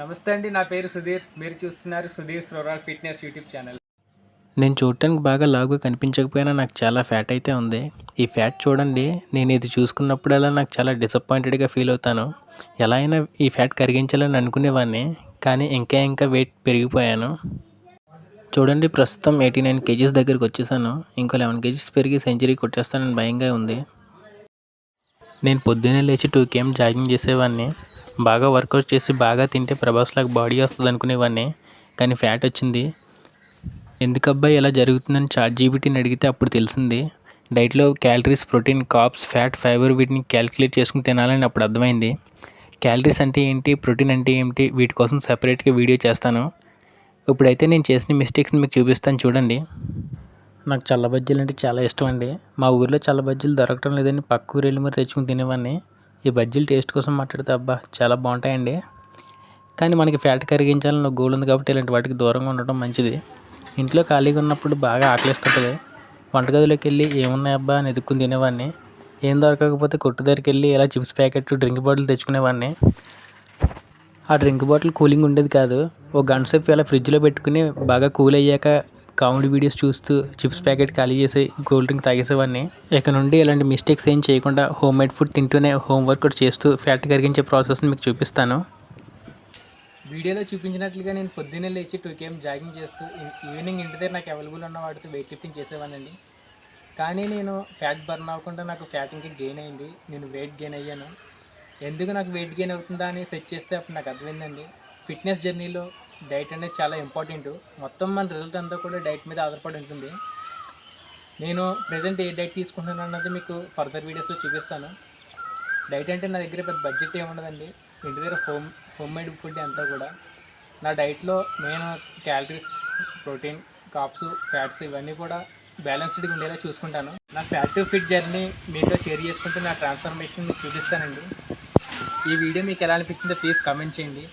నమస్తే అండి నా పేరు సుధీర్. మీరు చూస్తున్నారు Sudheer floral fitness YouTube channel. నేను చూడటానికి బాగా లావుగా కనిపించకపోయినా నాకు చాలా ఫ్యాట్ అయితే ఉంది. ఈ ఫ్యాట్ చూడండి నేను ఇది చూసుకున్నప్పుడల్లా నాకు చాలా డిసప్పాయింటెడ్గా ఫీల్ అవుతాను. ఎలా అయినా ఈ ఫ్యాట్ కరిగించాలని అనుకునేవాడిని కానీ ఇంకా ఇంకా వెయిట్ పెరిగిపోయాను. చూడండి ప్రస్తుతం ఎయిటీ నైన్ కేజీస్ దగ్గరికి వచ్చేసాను. ఇంకో లెవెన్ కేజీస్ పెరిగి సెంచరీ కొట్టేస్తానని భయంగా ఉంది. నేను పొద్దున్నే లేచి టూ కేఎం జాగింగ్ చేసేవాడిని. బాగా వర్కౌట్ చేసి బాగా తింటే ప్రభాస్ లాగా బాడీ వస్తుంది అనుకునేవాడిని. కానీ ఫ్యాట్ వచ్చింది. ఎందుకబ్బా ఇలా జరుగుతుందని చాట్ జీబీటీని అడిగితే అప్పుడు తెలిసింది. డైట్లో calories protein carbs fat fibre వీటిని క్యాలిక్యులేట్ చేసుకుని తినాలని అప్పుడు అర్థమైంది. క్యాలరీస్ అంటే ఏంటి? ప్రోటీన్ అంటే ఏంటి వీటి కోసం సపరేట్గా వీడియో చేస్తాను. ఇప్పుడైతే నేను చేసిన మిస్టేక్స్ని మీకు చూపిస్తాను చూడండి. నాకు చల్ల బజ్జీలు అంటే చాలా ఇష్టం అండి. మా ఊర్లో చల్ల బజ్జీలు దొరకటం లేదని పక్క ఊరు వెళ్ళి మరి తెచ్చుకుని తినేవాడిని. ఈ బజ్జీలు టేస్ట్ కోసం మాట్లాడితే అబ్బా చాలా బాగుంటాయండి. కానీ మనకి ఫ్యాట్ కరిగించాలని గోల్ ఉంది కాబట్టి ఇలాంటి వాటికి దూరంగా ఉండటం మంచిది. ఇంట్లో ఖాళీగా ఉన్నప్పుడు బాగా ఆకలిస్తుంటుంది. వంటగదిలోకి వెళ్ళి ఏమున్నాయి అబ్బా అని ఎదుక్కుని తినేవాడిని. ఏం దొరకకపోతే కొట్టు దగ్గరికి వెళ్ళి ఇలా చిప్స్ ప్యాకెట్ డ్రింక్ బాటిల్ తెచ్చుకునేవాడిని. ఆ డ్రింక్ బాటిల్ కూలింగ్ ఉండేది కాదు. ఒక గంట సేపు ఇలా ఫ్రిడ్జ్లో పెట్టుకుని బాగా కూల్ అయ్యాక కామెడీ వీడియోస్ చూస్తూ చిప్స్ ప్యాకెట్ ఖాళీ చేసి కూల్ డ్రింక్ తాగేసేవాడిని. ఇక నుండి ఇలాంటి మిస్టేక్స్ ఏం చేయకుండా హోమ్ మేడ్ ఫుడ్ తింటూనే హోమ్ వర్కౌట్ చేస్తూ ఫ్యాట్ కరిగించే ప్రాసెస్ని మీకు చూపిస్తాను. వీడియోలో చూపించినట్లుగా నేను పొద్దున్నే లేచి టూ కేఎం జాగింగ్ చేస్తూ ఈవినింగ్ ఇంటి దగ్గర నాకు అవైలబుల్ ఉన్న వాటితో వెయిట్ లిఫ్టింగ్ చేసేవానండి కానీ నేను ఫ్యాట్ బర్న్ అవ్వకుండా నాకు ఫ్యాట్ ఇంకా గెయిన్ అయింది. నేను వెయిట్ గెయిన్ అయ్యాను. ఎందుకు నాకు వెయిట్ గెయిన్ అవుతుందా అని సెర్చ్ చేస్తే అప్పుడు నాకు అర్థమైందండి. ఫిట్నెస్ జర్నీలో డైట్ అనేది చాలా ఇంపార్టెంట్. మొత్తం మన రిజల్ట్ అంతా కూడా డైట్ మీద ఆధారపడి ఉంటుంది. నేను ప్రజెంట్ ఏ డైట్ తీసుకుంటున్నాను అన్నది మీకు ఫర్దర్ వీడియోస్లో చూపిస్తాను. డైట్ అంటే నా దగ్గర పెద్ద బడ్జెట్ ఏముండదండి ఇంటి దగ్గర హోమ్ హోమ్ మేడ్ ఫుడ్ అంతా కూడా. నా డైట్లో main calories protein carbs fats ఇవన్నీ కూడా బ్యాలెన్స్డ్గా ఉండేలా చూసుకుంటాను. నా ఫ్యాట్ టు ఫిట్ జర్నీ మీతో షేర్ చేసుకుంటే నా ట్రాన్స్ఫర్మేషన్ మీకు చూపిస్తానండి. ఈ వీడియో మీకు ఎలా అనిపించిందో ప్లీజ్ కామెంట్ చేయండి.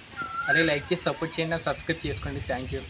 అదే లైక్ చేసి సపోర్ట్ చేయండి సబ్స్క్రైబ్ చేసుకోండి. Thank you